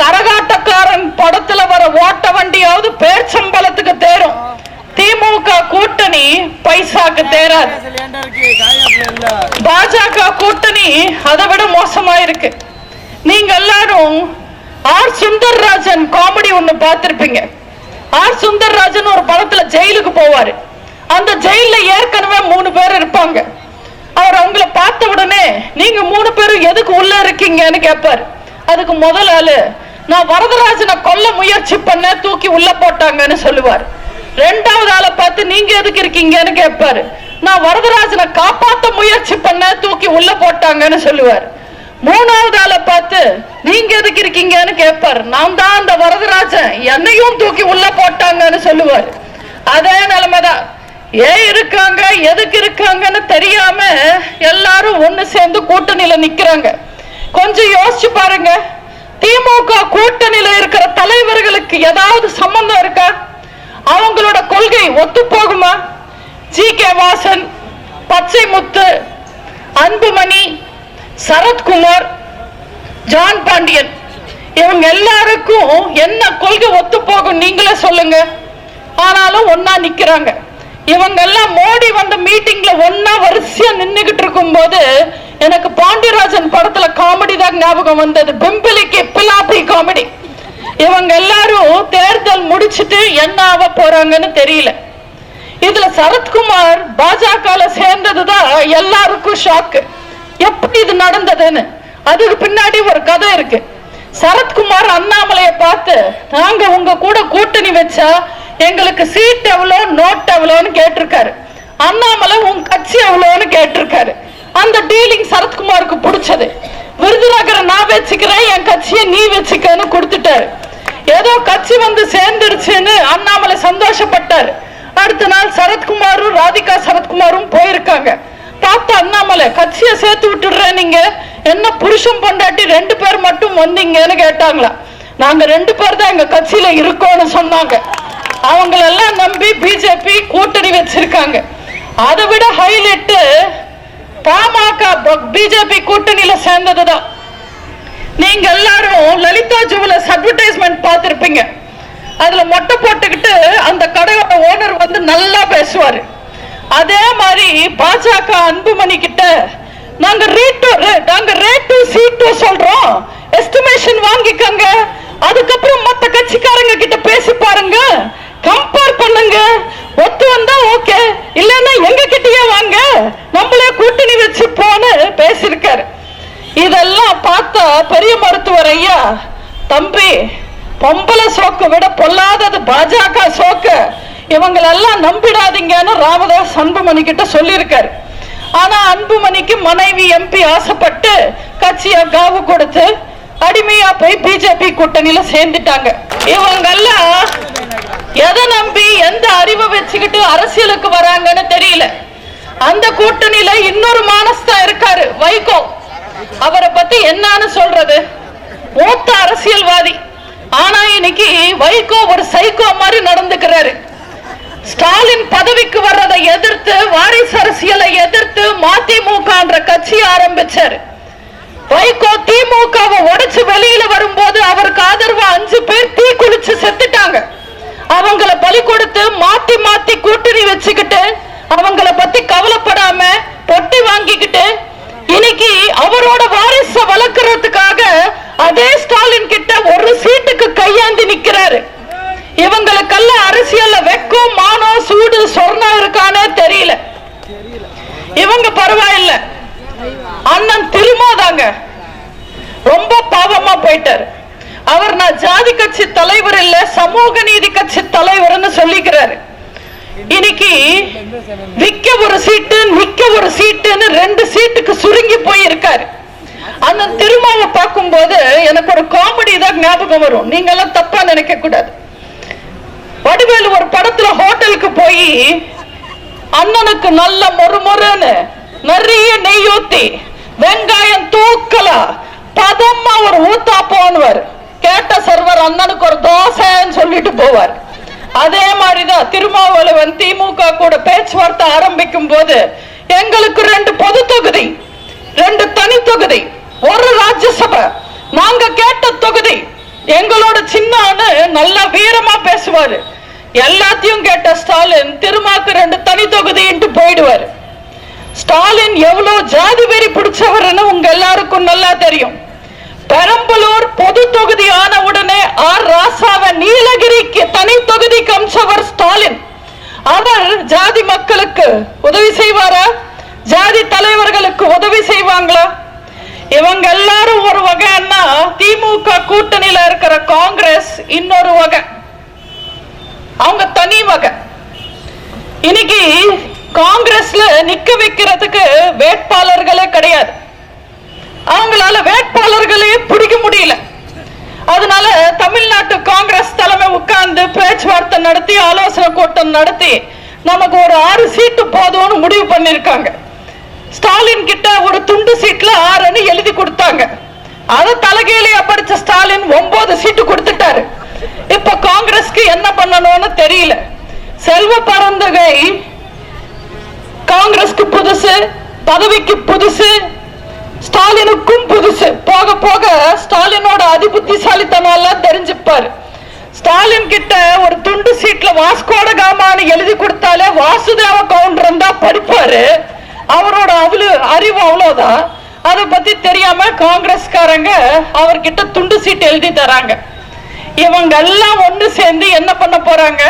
கரகாட்டக்காரன் படத்துல வர ஓட்ட வண்டியாவது பேர்ச்சம்பளத்துக்கு தேரும். திமுக கூட்டணி பைசாக்கு தேராது. பாஜக கூட்டணி அதை விட மோசமா இருக்கு நீங்க எல்லாரும் ஆர் சுந்தர்ராஜன் காமெடி ஒண்ணு பார்த்திருப்பீங்க. ஆர் சுந்தர்ராஜன் ஒரு படத்துல ஜெயிலுக்கு போவாரு. அந்த ஜெயில்ல ஏற்கனவே மூணு பேர் இருப்பாங்க. அவர் அவங்கள பார்த்த உடனே நீங்க மூணு பேரும் எதுக்கு உள்ள இருக்கீங்கன்னு கேட்பாரு அதுக்கு முதல் ஆளு நான் வரதராஜனை கொல்ல முயற்சி பண்ண தூக்கி உள்ள போட்டாங்கன்னு சொல்லுவார். ரெண்டாவது ஆளை பார்த்து நீங்க எதுக்கு இருக்கீங்கன்னு கேட்பாரு. நான் வரதராஜனை காப்பாத்த முயற்சி பண்ண தூக்கி உள்ள போட்டாங்கன்னு சொல்லுவார். மூணாவது ஆளை பார்த்து நீங்க எதுக்கு இருக்கீங்கன்னு கேட்பாரு. நான் தான் அந்த வரதராஜன். என்னையும் தூக்கி உள்ள போட்டாங்கன்னு சொல்லுவார். அதே நிலைமைதான் ஏன் இருக்காங்க? எதுக்கு இருக்காங்கன்னு தெரியாம எல்லாரும் ஒண்ணு சேர்ந்து கூட்டணியில நிக்கிறாங்க. கொஞ்சம் யோசிச்சு பாருங்க. திமுக கூட்டணியில இருக்கிற தலைவர்களுக்கு ஏதாவது சம்பந்தம் இருக்கா? அவங்களோட கொள்கை ஒத்து போகுமா ஜி கே வாசன் பச்சை முத்து அன்புமணி சரத்குமார் ஜான் பாண்டியன் இவங்க எல்லாருக்கும் என்ன கொள்கை ஒத்து போகும் நீங்களே சொல்லுங்க. ஆனாலும் ஒன்னா நிக்கிறாங்க. இவங்க எல்லாம் மோடி வந்த மீட்டிங்ல ஒன்னா வரிசையா நின்னுகிட்டு இருக்கும் போது எனக்கு பாண்டியராஜன் படத்துல காமெடி தான் ஞாபகம் வந்தது. பிம்பிலிக்கு பிலாப்பி காமெடி இவங்க எல்லாரும் தேர்தல் முடிச்சிட்டு என்ன ஆக போறாங்கன்னு தெரியல. இதுல சரத்குமார் பாஜக சேர்ந்ததுதான் எல்லாருக்கும் ஷாக்கு எப்படி இது நடந்ததுன்னு? அதுக்கு பின்னாடி ஒரு கதை இருக்கு. சரத்குமார் அண்ணாமலைய பார்த்து நாங்க உங்க கூட கூட்டணி வச்சா எங்களுக்கு சீட் எவ்வளோ நோட் எவ்வளோன்னு கேட்டிருக்காரு. அண்ணாமலை உன் கட்சி எவ்வளோன்னு கேட்டிருக்காரு. அந்த டீலிங் சரத்குமாருக்கு பிடிச்சது. விருதுநகரை நான் வச்சுக்கிறேன் என் கட்சியை நீ வச்சுக்கன்னு கொடுத்துட்டாரு. ஏதோ கட்சி வந்து சேர்ந்துருச்சுன்னு அண்ணாமலை சந்தோஷப்பட்டாரு. அடுத்த நாள் சரத்குமாரும் ராதிகா சரத்குமாரும் போயிருக்காங்க. பார்த்த அண்ணாமலை கட்சியை சேர்த்து விட்டுடுறேன் நீங்க. என்ன புருஷன் பொண்டாட்டி ரெண்டு பேர் மட்டும் வந்தீங்கன்னு கேட்டாங்களா. நாங்க ரெண்டு பேர் தான் எங்க கட்சியில இருக்கோம்னு சொன்னாங்க. அவங்களெல்லாம் நம்பி பிஜேபி கூட்டணி வச்சிருக்காங்க. அதை விட ஹைலைட்டு பாமக பிஜேபி கூட்டணியில சேர்ந்ததுதான். நீங்க எல்லாரும் லலிதா ஜுவலர்ஸ் அட்வர்டைஸ்மெண்ட் பார்த்திருப்பீங்க. அதுல மொட்டை போட்டுக்கிட்டு அந்த கடையோட ஓனர் வந்து நல்லா பேசுவாரு. அதே மாதிரி பாஜக அன்புமணி கிட்ட நாங்க ரேட் நாங்க ரேட் டு சீட் சொல்றோம். எஸ்டிமேஷன் வாங்கிக்கங்க. அதுக்கப்புறம் மத்த கட்சிக்காரங்க கிட்ட பேசி பாருங்க கம்பேர் பண்ணுங்க ஒத்து வந்தா ஓகே இல்லைன்னா எங்க கிட்டயே வாங்க நம்மளே கூட்டணி வச்சு போன்னு பேசியிருக்காரு இதெல்லாம் பார்த்தா பெரிய மருத்துவர் ஐயா. தம்பி பொம்பளை சோக்கு விட பொல்லாதது பாஜக சோக்கு. இவங்களெல்லாம் நம்பிடாதீங்கன்னு ராமதாஸ் அன்புமணி கிட்ட சொல்லியிருக்காரு. ஆனா அன்புமணிக்கு மனைவி எம்பி ஆசைப்பட்டு கட்சியை காவு கொடுத்து அடிமையா போய் பிஜேபி கூட்டணியில சேர்ந்துட்டாங்க. இவங்கெல்லாம் எதை நம்பி எந்த அறிவை வச்சுக்கிட்டு அரசியலுக்கு வராங்கன்னு தெரியல. அந்த கூட்டணியில இன்னொரு மானஸ்தான் இருக்காரு வைகோ. அவரை பத்தி என்னன்னு சொல்றது? மூத்த அரசியல்வாதி. ஆனா இன்னைக்கு வைகோ ஒரு சைக்கோ மாதிரி நடந்துக்கிறாரு. ஸ்டாலின் பதவிக்கு வர்றதை எதிர்த்து வாரிசு அரசியலை எதிர்த்து மதிமுகன்ற கட்சி ஆரம்பிச்சாரு. வைகோ திமுகவை உடைச்சு வெளியில வரும்போது அவருக்கு ஆதரவா அஞ்சு பேர் தீ குளிச்சு செத்துட்டாங்க. அவங்கள பலி கொடுத்து மாத்தி மாத்தி கூட்டணி வச்சுக்கிட்டு அவங்கள பத்தி கவலைப்படாம பொட்டி வாங்கிக்கிட்டு இன்னைக்கு அவரோட வாரிச வளர்க்கறதுக்காக அதே ஸ்டாலின் கிட்ட ஒரு சீட்டுக்கு கையாந்தி நிக்கிறாரு. இவங்களுக்கெல்லாம் அரசியல்ல வெக்கம் மானம் சூடு சொர்ணம் இருக்கானே தெரியல. இவங்க பரவாயில்ல. அண்ணன் திருமாதாங்க ரொம்ப பாவமா போயிட்டாரு. அவர் நான் ஜாதி கட்சி தலைவர் இல்ல சமூக நீதி கட்சி தலைவர்னு சொல்லிக்கிறாரு. இன்னைக்கு விக்க ஒரு சீட்டு நிக்க ஒரு சீட்டுன்னு ரெண்டு சீட்டுக்கு சுருங்கி போய் இருக்காரு அந்த திருமாவை பார்க்கும்போது எனக்கு ஒரு காமெடி தான் ஞாபகம் வரும். நீங்க எல்லாம் தப்பா நினைக்க கூடாது. வடிவேலு ஒரு படத்துல ஹோட்டலுக்கு போய் அண்ணனுக்கு நல்ல மொறுமொறுன்னு நிறைய நெய் ஊத்தி வெங்காயம் தூக்கல பதமா ஒரு ஊத்தாப்போன்னுவார். கேட்ட சர்வர் அண்ணனுக்கு ஒரு தோசைன்னு சொல்லிட்டு போவார். அதே மாதிரிதான் திருமாவளவன் திமுக கூட பேச்சுவார்த்தை ஆரம்பிக்கும் போது எங்களுக்கு ரெண்டு பொது தொகுதி ரெண்டு தனி தொகுதி ஒரு ராஜ்யசபை. நாங்க கேட்ட தொகுதி எங்களோட சின்னான்னு நல்லா வீரமா பேசுவாரு. எல்லாத்தையும் கேட்ட ஸ்டாலின் திருமாக்கு ரெண்டு தனி தொகுதின்ட்டு போயிடுவாரு. ஸ்டாலின் எவ்வளவு ஜாதி வெறி பிடிச்சவர்னு உங்க எல்லாருக்கும் நல்லா தெரியும். பெரம்பலூர் பொது தொகுதி ஆன உடனே ஆர் ராசாவை நீலகிரிக்கு தனி தொகுதி கம்சவர் ஸ்டாலின். அவர் ஜாதி மக்களுக்கு உதவி செய்வாரா? ஜாதி தலைவர்களுக்கு உதவி செய்வாங்க இவங்க எல்லாரும் ஒரு வகைன்னா திமுக கூட்டணியில இருக்கிற காங்கிரஸ் இன்னொரு வகை. அவங்க தனி வகை. இன்னைக்கு காங்கிரஸ்ல நிக்க வைக்கிறதுக்கு வேட்பாளர்களே கிடையாது. அவங்களால வேட்பாளர்களையே பிடிக்க முடியல. அதனால தமிழ்நாட்டு காங்கிரஸ் தலைமை உட்கார்ந்து பேச்சுவார்த்தை நடத்தி ஆலோசனை கூட்டம் நடத்தி நமக்கு ஒரு ஆறு சீட்டு போதும்னு முடிவு பண்ணிருக்காங்க ஸ்டாலின் கிட்ட ஒரு துண்டு சீட்ல ஆறுன்னு எழுதி கொடுத்தாங்க. அதை தலைகீழியா படிச்ச ஸ்டாலின் ஒன்பது சீட்டு கொடுத்துட்டாரு. இப்ப காங்கிரஸ்க்கு என்ன பண்ணணும்னு தெரியல. செல்வ பரந்தகை காங்கிரஸ்க்கு புதுசு பதவிக்கு புதுசு ஸ்டாலினுக்கும் புதுசு. போக போக ஸ்டாலினோட அதிபுத்திசாலித்தனம் எல்லாம் தெரிஞ்சுப்பாரு. ஸ்டாலின் கிட்ட ஒரு துண்டு சீட்ல வாஸ்கோட காமான்னு எழுதி கொடுத்தாலே வாசுதேவ கவுண்டர் தான் படிப்பாரு. அவரோட அவ்வளவு அறிவு அவ்வளவுதான். அதை பத்தி தெரியாம காங்கிரஸ்காரங்க அவர்கிட்ட துண்டு சீட்டு எழுதி தராங்க. இவங்க எல்லாம் ஒண்ணு சேர்ந்து என்ன பண்ண போறாங்க?